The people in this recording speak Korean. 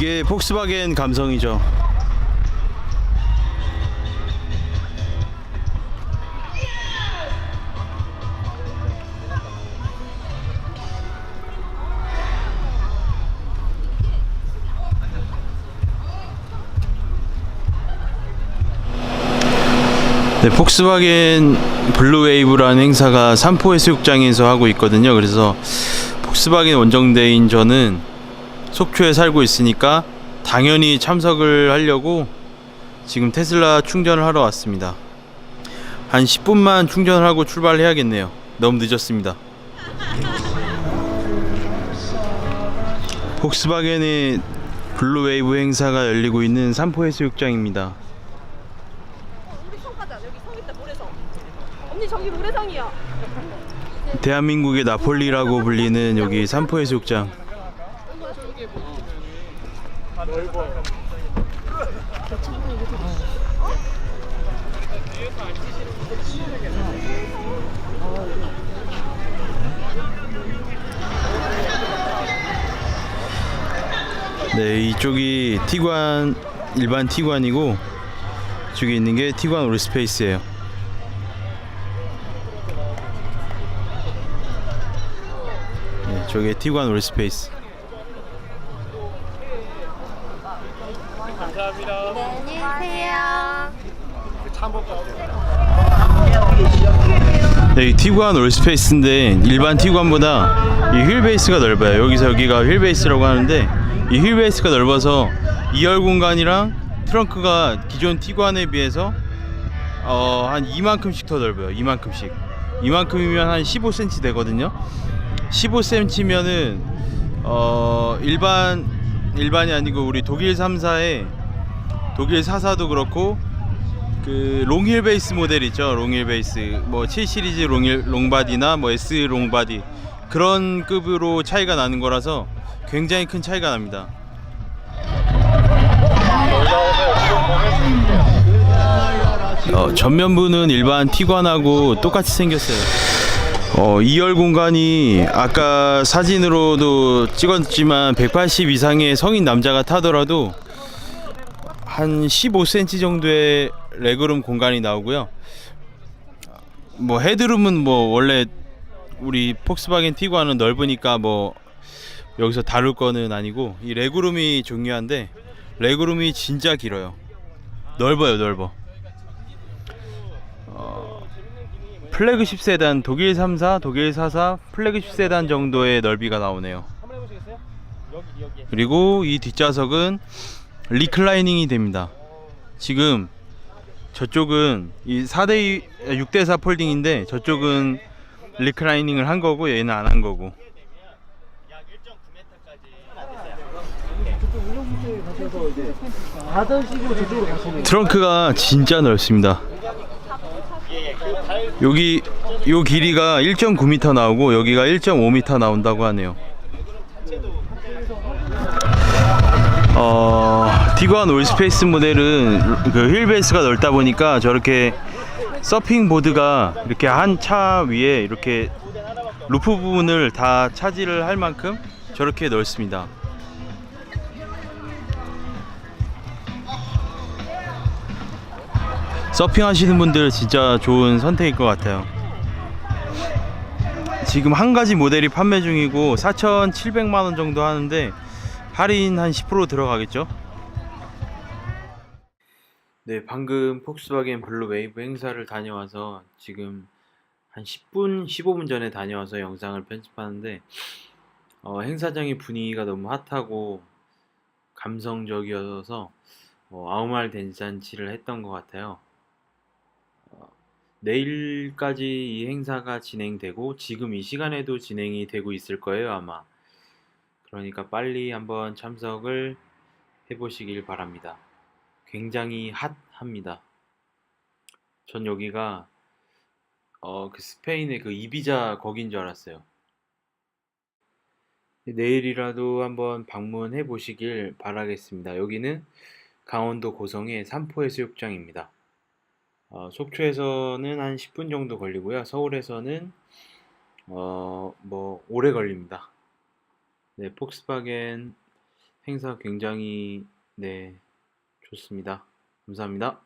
이게 폭스바겐 감성이죠. 네, 폭스바겐 블루웨이브라는 행사가 삼포 해수욕장에서 하고 있거든요. 그래서 폭스바겐 원정대인 저는 속초에 살고 있으니까 당연히 참석을 하려고 지금 테슬라 충전을 하러 왔습니다. 한 10분만 충전을 하고 출발해야겠네요. 너무 늦었습니다. 폭스바겐의 블루웨이브 행사가 열리고 있는 삼포 해수욕장입니다. 우리 성 가자. 여기 성 있다 모래성. 언니 저기 모래성이야. 대한민국의 나폴리라고 불리는 여기 삼포 해수욕장. 네, 이쪽이 티관 일반 티관이고 저기 있는 게 티관 올스페이스예요. 네, 저게 티관 올스페이스. 안녕하세요. 네, 이 티구안 올스페이스인데 일반 티구안보다 이 휠베이스가 넓어요. 여기서 여기가 휠베이스라고 하는데 이 휠베이스가 넓어서 2열 공간이랑 트렁크가 기존 티구안에 비해서 어, 한 이만큼씩 더 넓어요. 이만큼씩. 이만큼이면 한 15cm 되거든요. 15cm면은 어, 일반 일반이 아니고 우리 독일 3사의 독일 4사도 그렇고 그 롱힐 베이스 모델 있죠 롱힐 베이스 뭐 7 시리즈 롱힐 롱바디나 뭐 S 롱바디 그런 급으로 차이가 나는 거라서 굉장히 큰 차이가 납니다. 어, 전면부는 일반 티관하고 똑같이 생겼어요. 어, 2열 공간이 아까 사진으로도 찍었지만 180 이상의 성인 남자가 타더라도 한 15cm 정도의 레그룸 공간이 나오고요. 뭐 헤드룸은 뭐 원래 우리 폭스바겐 티구안은 넓으니까 뭐 여기서 다룰 거는 아니고 이 레그룸이 중요한데 레그룸이 진짜 길어요. 넓어요, 넓어. 어, 플래그십 세단 독일 3사, 독일 4사 플래그십 세단 정도의 넓이가 나오네요. 그리고 이 뒷좌석은 리클라이닝이 됩니다. 지금 저쪽은 이 4대 6대 4 폴딩인데 저쪽은 리클라이닝을 한 거고 얘는 안 한 거고. 트렁크가 진짜 넓습니다. 여기 요 길이가 1.9m 나오고 여기가 1.5m 나온다고 하네요. 어, 디관 올스페이스 모델은 그 휠베이스가 넓다 보니까 저렇게 서핑 보드가 이렇게 한 차 위에 이렇게 루프 부분을 다 차지를 할 만큼 저렇게 넓습니다. 서핑 하시는 분들 진짜 좋은 선택일 것 같아요. 지금 한 가지 모델이 판매 중이고 4,700만 원 정도 하는데 할인 한 10% 들어가겠죠? 네, 방금 폭스바겐 블루 웨이브 행사를 다녀와서 지금 한 10분, 15분 전에 다녀와서 영상을 편집하는데 어, 행사장의 분위기가 너무 핫하고 감성적이어서 어, 아무 말 된잔치를 했던 것 같아요. 어, 내일까지 이 행사가 진행되고 지금 이 시간에도 진행이 되고 있을 거예요, 아마. 그러니까 빨리 한번 참석을 해보시길 바랍니다. 굉장히 핫합니다. 전 여기가 어, 그 스페인의 그 이비자 거긴 줄 알았어요. 내일이라도 한번 방문해 보시길 바라겠습니다. 여기는 강원도 고성의 삼포해수욕장입니다. 어, 속초에서는 한 10분 정도 걸리고요. 서울에서는 어, 뭐 오래 걸립니다. 네, 폭스바겐 행사 굉장히 네 좋습니다. 감사합니다.